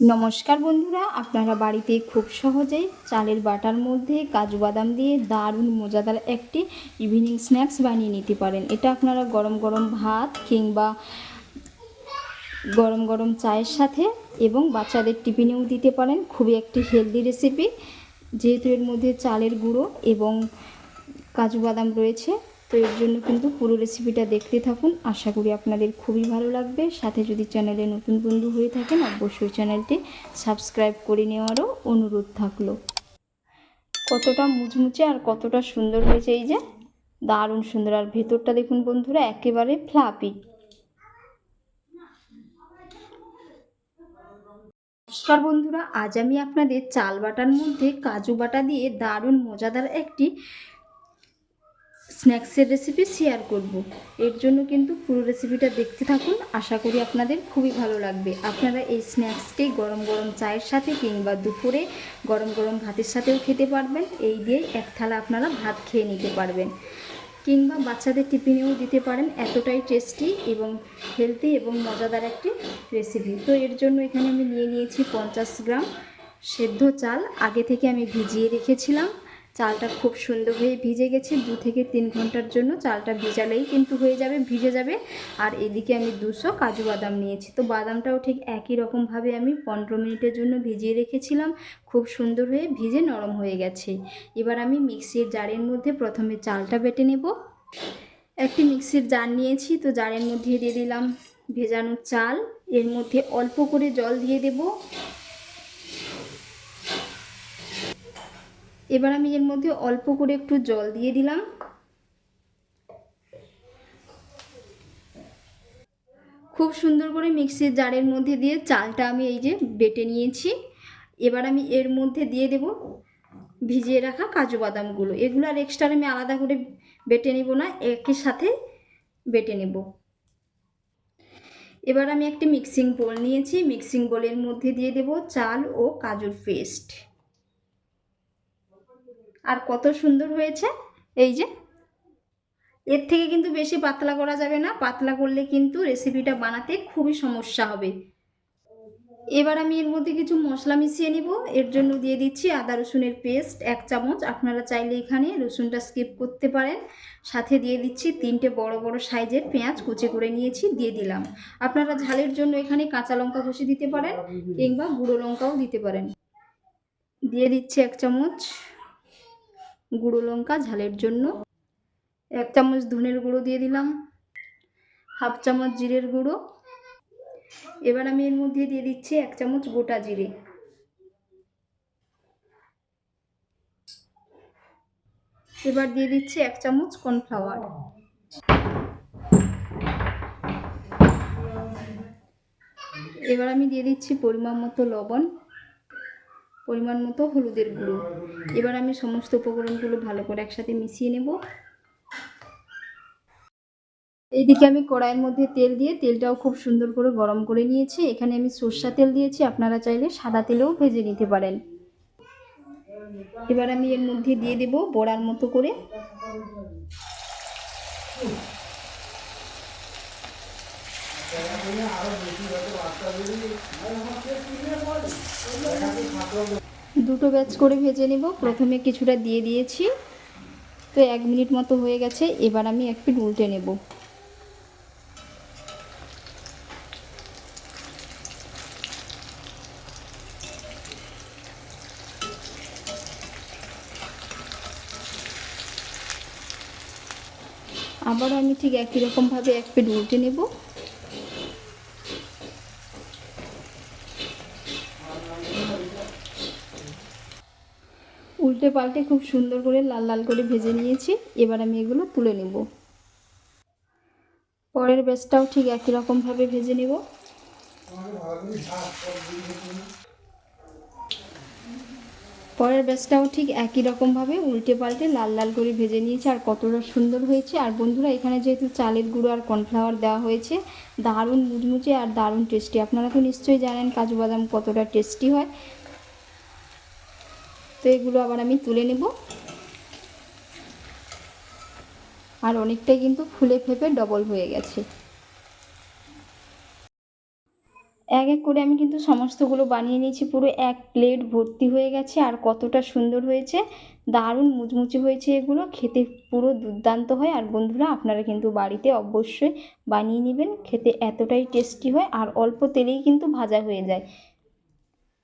নমস্কার বন্ধুরা, আপনারা বাড়িতে খুব সহজেই চালের বাটার মধ্যে কাজু বাদাম দিয়ে দারুণ মজাদার একটি ইভিনিং স্ন্যাক্স বানিয়ে নিতে পারেন। এটা আপনারা গরম গরম ভাত কিংবা গরম গরম চায়ের সাথে এবং বাচ্চাদের টিফিনেও দিতে পারেন। খুবই একটি হেলদি রেসিপি যেহেতু এর মধ্যে চালের গুঁড়ো এবং কাজু বাদাম রয়েছে। তো এর জন্য কিন্তু পুরো রেসিপিটা দেখতে থাকুন। আশা করি আপনাদের খুবই ভালো লাগবে। সাথে যদি চ্যানেলে নতুন বন্ধু হয়ে থাকেন, অবশ্যই চ্যানেলটি সাবস্ক্রাইব করে নেওয়ারও অনুরোধ থাকল। কতটা মুচমুচে আর কতটা সুন্দর হয়েছে এই যে। দারুণ সুন্দর। আর ভেতরটা দেখুন বন্ধুরা, একেবারে ফ্লাপি নমস্কার বন্ধুরা, আজ আমি আপনাদের চাল বাটার মধ্যে কাজু বাটা দিয়ে দারুণ মজাদার একটি স্ন্যাক্সের রেসিপি শেয়ার করব। এর জন্য কিন্তু পুরো রেসিপিটা দেখতে থাকুন। আশা করি আপনাদের খুবই ভালো লাগবে। আপনারা এই স্ন্যাক্সটি গরম গরম চায়ের সাথে কিংবা দুপুরে গরম গরম ভাতের সাথেও খেতে পারবেন। এই দিয়ে এক থালা আপনারা ভাত খেয়ে নিতে পারবেন। কিংবা বাচ্চাদের টিফিনেও দিতে পারেন। এতটাই টেস্টি এবং হেলদি এবং মজাদার একটি রেসিপি তো এর জন্য এখানে আমি নিয়ে নিয়েছি পঞ্চাশ গ্রাম সেদ্ধ চাল। আগে থেকে আমি ভিজিয়ে রেখেছিলাম। চালটা খুব সুন্দর হয়ে ভিজে গেছে। দু থেকে তিন ঘণ্টার জন্য চালটা ভিজালেই কিন্তু হয়ে যাবে, ভিজে যাবে। আর এদিকে আমি দুশো কাজু বাদাম নিয়েছি। তো বাদামটাও ঠিক একই রকমভাবে আমি পনেরো মিনিটের জন্য ভিজিয়ে রেখেছিলাম। খুব সুন্দর হয়ে ভিজে নরম হয়ে গেছে। এবার আমি মিক্সির জারের মধ্যে প্রথমে চালটা বেটে নেব। একটি মিক্সির জার নিয়েছি, তো জারের মধ্যে দিয়ে দিলাম ভেজানো চাল। এর মধ্যে অল্প করে জল দিয়ে দেবো। এবার আমি এর মধ্যে অল্প করে একটু জল দিয়ে দিলাম। খুব সুন্দর করে মিক্সির জারের মধ্যে দিয়ে চালটা আমি এই যে বেটে নিয়েছি। এবার আমি এর মধ্যে দিয়ে দেব ভিজিয়ে রাখা কাজু বাদামগুলো। এগুলো আর এক্সট্রা আমি আলাদা করে বেটে নেব না একের সাথে বেটে নেব। এবার আমি একটি মিক্সিং বোল নিয়েছি। মিক্সিং বোলের মধ্যে দিয়ে দেব চাল ও কাজুর পেস্ট আর কত সুন্দর হয়েছে? এই যে। এর থেকে কিন্তু বেশি পাতলা করা যাবে না। পাতলা করলে কিন্তু রেসিপিটা বানাতে খুবই সমস্যা হবে। এবার আমি এর মধ্যে কিছু মশলা মিশিয়ে নিব। এর জন্য দিয়ে দিচ্ছি আদা রসুনের পেস্ট, এক চামচ। আপনারা চাইলে এখানে রসুনটা স্কিপ করতে পারেন। সাথে দিয়ে দিচ্ছি তিনটে বড় বড় সাইজের পেঁয়াজ কুচি করে নিয়েছি, দিয়ে দিলাম। আপনারা ঝালের জন্য এখানে কাঁচা লঙ্কা ঘষে দিতে পারেন কিংবা গুঁড়ো লঙ্কাও দিতে পারেন। দিয়ে দিচ্ছি এক চামচ। গুঁড়ো লঙ্কা ঝালের জন্য। এক চামচ ধনের গুঁড়ো দিয়ে দিলাম। হাফ চামচ জিরের গুঁড়ো। এবার আমি এর মধ্যে দিয়ে দিচ্ছি এক চামচ গোটা জিরে। এবার দিয়ে দিচ্ছি এক চামচ কর্নফ্লাওয়ার। এবার আমি দিয়ে দিচ্ছি পরিমাণ মতো লবণ। পরিমাণ মতো হলুদের গুঁড়ো। এবার আমি সমস্ত উপকরণগুলো ভালো করে একসাথে মিশিয়ে নেব। এইদিকে আমি কড়াইয়ের মধ্যে তেল দিয়ে তেলটাও খুব সুন্দর করে গরম করে নিয়েছি। এখানে আমি সর্ষা তেল দিয়েছি, আপনারা চাইলে সাদা তেলেও ভেজে নিতে পারেন। এবার আমি এর মধ্যে দিয়ে দেব বড়ার মতো করে। দুটো ব্যাচ করে ভেজে নেব। প্রথমে কিছুটা দিয়ে দিয়েছি। তো এক মিনিট মতো হয়ে গেছে। এবার আমি এক পিট উল্টে নেব। আবারও আমি ঠিক একই রকমভাবে এক পিট উল্টে নেব। উল্টে পাল্টে খুব সুন্দর করে লাল লাল করে ভেজে নিয়েছি। এবার আমি এগুলো তুলে নেব। পরের ব্যাচটাও ঠিক একই রকমভাবে ভেজে নেব। পরের ব্যাচটাও ঠিক একই রকমভাবে উল্টে পাল্টে লাল লাল করে ভেজে নিয়েছি আর কতটা সুন্দর হয়েছে। আর বন্ধুরা, এখানে যেহেতু চালের গুঁড়ো আর কর্নফ্লাওয়ার দেওয়া হয়েছে, দারুণ মুচমুচে আর দারুণ টেস্টি আপনারা তো নিশ্চয়ই জানেন কাজু বাদাম কতটা টেস্টি হয়। তো এগুলো আবার আমি তুলে নেব। আর অনেকটাই কিন্তু ফুলে ফেপে ডবল হয়ে গেছে। এক এক করে আমি কিন্তু সমস্তগুলো বানিয়ে নিয়েছি, পুরো এক প্লেট ভর্তি হয়ে গেছে আর কতটা সুন্দর হয়েছে। দারুণ মুচমুচে হয়েছে এগুলো, খেতে পুরো দুর্দান্ত হয়। আর বন্ধুরা, আপনারা কিন্তু বাড়িতে অবশ্যই বানিয়ে নেবেন, খেতে এতটাই টেস্টি হয় আর অল্প তেলেই কিন্তু ভাজা হয়ে যায়।